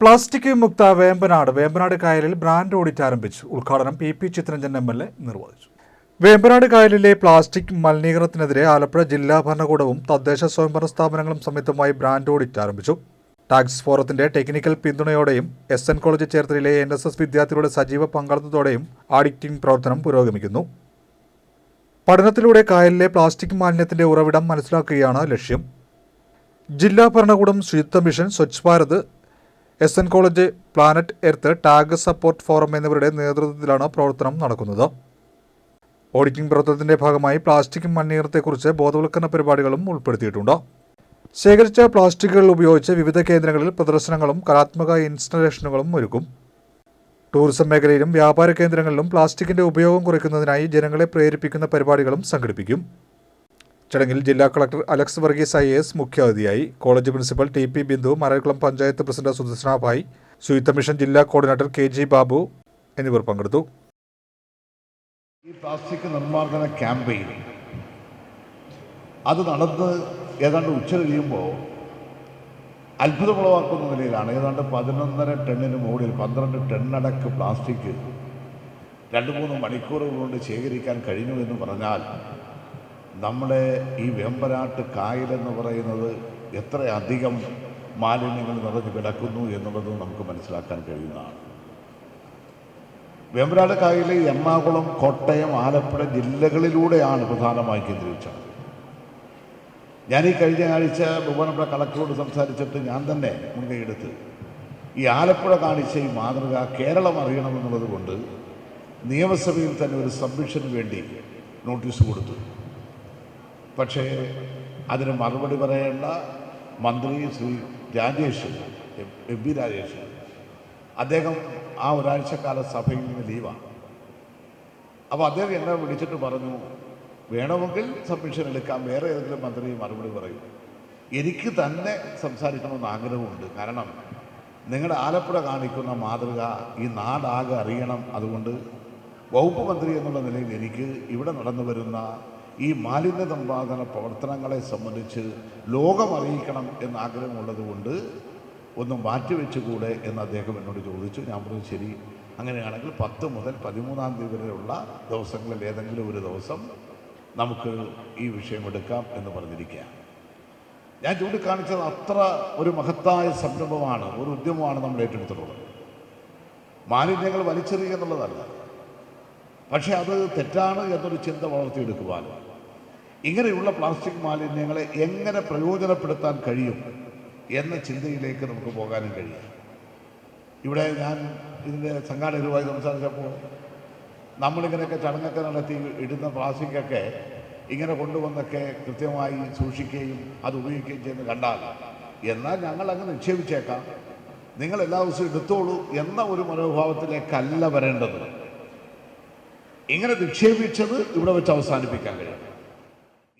Plastic മുക്ത വേമ്പനാട് വേമ്പനാട് കായലിൽ brand audit ആരംഭിച്ചു. ഉദ്ഘാടനം P P Chitharanjan M L A നിർവഹിച്ചു. വേമ്പനാട് കായലിലെ പ്ലാസ്റ്റിക് മലിനീകരണത്തിനെതിരെ ആലപ്പുഴ ജില്ലാ ഭരണകൂടവും തദ്ദേശ സ്വയംഭരണ സ്ഥാപനങ്ങളും സംയുക്തമായി ബ്രാൻഡ് ഓഡിറ്റ് ആരംഭിച്ചു. ടാക്സ് ഫോറത്തിന്റെ ടെക്നിക്കൽ പിന്തുണയോടെയും എസ് എൻ കോളേജ് ചേർത്തലയിലെ എൻ എസ് എസ് വിദ്യാർത്ഥികളുടെ സജീവ പങ്കാളിത്തത്തോടെയും ഓഡിറ്റിംഗ് പ്രവർത്തനം പുരോഗമിക്കുന്നു. പഠനത്തിലൂടെ കായലിലെ പ്ലാസ്റ്റിക് മാലിന്യത്തിന്റെ ഉറവിടം മനസ്സിലാക്കുകയാണ് ലക്ഷ്യം. ജില്ലാ ഭരണകൂടം ശുചിത്വ mission Swachh Bharat S N college planet earth tag support forum എന്നിവരുടെ നേതൃത്വത്തിലാണ് പ്രവർത്തനം നടക്കുന്നത്. ഓഡിറ്റിംഗ് പ്രവർത്തനത്തിന്റെ ഭാഗമായി പ്ലാസ്റ്റിക് മലിനീകരണത്തെക്കുറിച്ച് ബോധവൽക്കരണ പരിപാടികളും ഉൾപ്പെടുത്തിയിട്ടുണ്ട്. ശേഖരിച്ച പ്ലാസ്റ്റിക്കുകൾ ഉപയോഗിച്ച് വിവിധ കേന്ദ്രങ്ങളിൽ പ്രദർശനങ്ങളും കലാത്മക ഇൻസ്റ്റലേഷനുകളും ഒരുക്കും. ടൂറിസം മേഖലയിലും വ്യാപാര കേന്ദ്രങ്ങളിലും പ്ലാസ്റ്റിക്കിന്റെ ഉപയോഗം കുറയ്ക്കുന്നതിനായി ജനങ്ങളെ പ്രേരിപ്പിക്കുന്ന പരിപാടികളും സംഘടിപ്പിക്കും. ചടങ്ങിൽ ജില്ലാ collector Alex Varghese I S മുഖ്യാതിഥിയായി. College principal T P Bindu Marakkulam panchayat president Sudarshana Bhai ശുചിത്വ മിഷൻ ജില്ലാ കോർഡിനേറ്റർ കെ ജി ബാബു എന്നിവർ പങ്കെടുത്തു. ഈ പ്ലാസ്റ്റിക് നിർമ്മാർജന ക്യാമ്പയിൻ അത് നടന്ന് ഏതാണ്ട് ഉച്ച കഴിയുമ്പോൾ അത്ഭുതമുളവാക്കുന്ന നിലയിലാണ്. ഏതാണ്ട് പതിനൊന്നര ടണ്ണിന് മുകളിൽ പന്ത്രണ്ട് ടണ്ണടക്ക് പ്ലാസ്റ്റിക് രണ്ട് മൂന്ന് മണിക്കൂറുകൾ കൊണ്ട് ശേഖരിക്കാൻ കഴിഞ്ഞു എന്ന് പറഞ്ഞാൽ നമ്മുടെ ഈ വേമ്പനാട്ട് കായലെന്ന് പറയുന്നത് എത്രയധികം മാലിന്യങ്ങൾ നിറഞ്ഞു കിടക്കുന്നു എന്നുള്ളത് നമുക്ക് മനസ്സിലാക്കാൻ കഴിയുന്നതാണ്. വേമ്പനാട് കായൽ എറണാകുളം കോട്ടയം ആലപ്പുഴ ജില്ലകളിലൂടെയാണ് പ്രധാനമായി കേന്ദ്രീകരിച്ചത്. ഞാൻ ഈ കഴിഞ്ഞ ആഴ്ച ബഹുമാനപ്പെട്ട കളക്ടറോട് സംസാരിച്ചിട്ട് ഞാൻ തന്നെ മുൻകൈയെടുത്ത് ഈ ആലപ്പുഴ കാണിച്ച ഈ മാതൃക കേരളം അറിയണമെന്നുള്ളത് കൊണ്ട് നിയമസഭയിൽ തന്നെ ഒരു സബ്മിഷന് വേണ്ടി നോട്ടീസ് കൊടുത്തു. പക്ഷേ അതിന് മറുപടി പറയേണ്ട മന്ത്രി ശ്രീ രാജേഷ് എം പി രാജേഷ്. അദ്ദേഹം ആ ഒരാഴ്ചക്കാല സഭയിൽ നിന്ന് ലീവാണ്. അപ്പോൾ അദ്ദേഹം എന്നെ വിളിച്ചിട്ട് പറഞ്ഞു വേണമെങ്കിൽ സബ്മിഷൻ എടുക്കാം വേറെ ഏതെങ്കിലും മന്ത്രി മറുപടി പറയും. എനിക്ക് തന്നെ സംസാരിക്കണമെന്ന് ആഗ്രഹമുണ്ട്. കാരണം നിങ്ങളുടെ ആലപ്പുഴ കാണിക്കുന്ന മാതൃക ഈ നാടാകെ അറിയണം. അതുകൊണ്ട് വകുപ്പ് മന്ത്രി എന്നുള്ള നിലയിൽ എനിക്ക് ഇവിടെ നടന്നു വരുന്ന ഈ മാലിന്യ നിർമ്മാർജന പ്രവർത്തനങ്ങളെ സംബന്ധിച്ച് ലോകം അറിയിക്കണം എന്ന ആഗ്രഹമുള്ളത് കൊണ്ട് ഒന്ന് മാറ്റിവെച്ചുകൂടെ എന്ന് അദ്ദേഹം എന്നോട് ചോദിച്ചു. ഞാൻ പറഞ്ഞു ശരി. അങ്ങനെയാണെങ്കിൽ പത്ത് മുതൽ പതിമൂന്നാം തീയതി വരെയുള്ള ദിവസങ്ങളിൽ ഏതെങ്കിലും ഒരു ദിവസം നമുക്ക് ഈ വിഷയം എടുക്കാം എന്ന് പറഞ്ഞിരിക്കുകയാണ്. ഞാൻ ചൂണ്ടിക്കാണിച്ചത് അത്ര ഒരു മഹത്തായ സംരംഭമാണ് ഒരു ഉദ്യമമാണ് നമ്മൾ ഏറ്റെടുത്തിട്ടുള്ളത്. മാലിന്യങ്ങൾ വലിച്ചെറിയുക എന്നുള്ളതല്ല. പക്ഷേ അത് തെറ്റാണ് എന്നൊരു ചിന്ത വളർത്തിയെടുക്കുവാൻ. ഇങ്ങനെയുള്ള പ്ലാസ്റ്റിക് മാലിന്യങ്ങളെ എങ്ങനെ പ്രയോജനപ്പെടുത്താൻ കഴിയും എന്ന ചിന്തയിലേക്ക് നമുക്ക് പോകാനും കഴിയും. ഇവിടെ ഞാൻ ഇതിന്റെ സംഘാടകരുമായി സംസാരിച്ചപ്പോൾ നമ്മളിങ്ങനെയൊക്കെ ചടങ്ങൊക്കെ നടത്തി ഇടുന്ന പ്ലാസ്റ്റിക്കൊക്കെ ഇങ്ങനെ കൊണ്ടുവന്നൊക്കെ കൃത്യമായി സൂക്ഷിക്കുകയും അത് ഉപയോഗിക്കുകയും ചെയ്യുന്ന കണ്ടാൽ എന്നാൽ ഞങ്ങൾ അങ്ങ് നിക്ഷേപിച്ചേക്കാം. നിങ്ങൾ എല്ലാ ദിവസവും എടുത്തോളൂ എന്ന ഒരു മനോഭാവത്തിലേക്കല്ല വരേണ്ടത്. ഇങ്ങനെ നിക്ഷേപിച്ചത് ഇവിടെ വെച്ച് അവസാനിപ്പിക്കാൻ കഴിയും?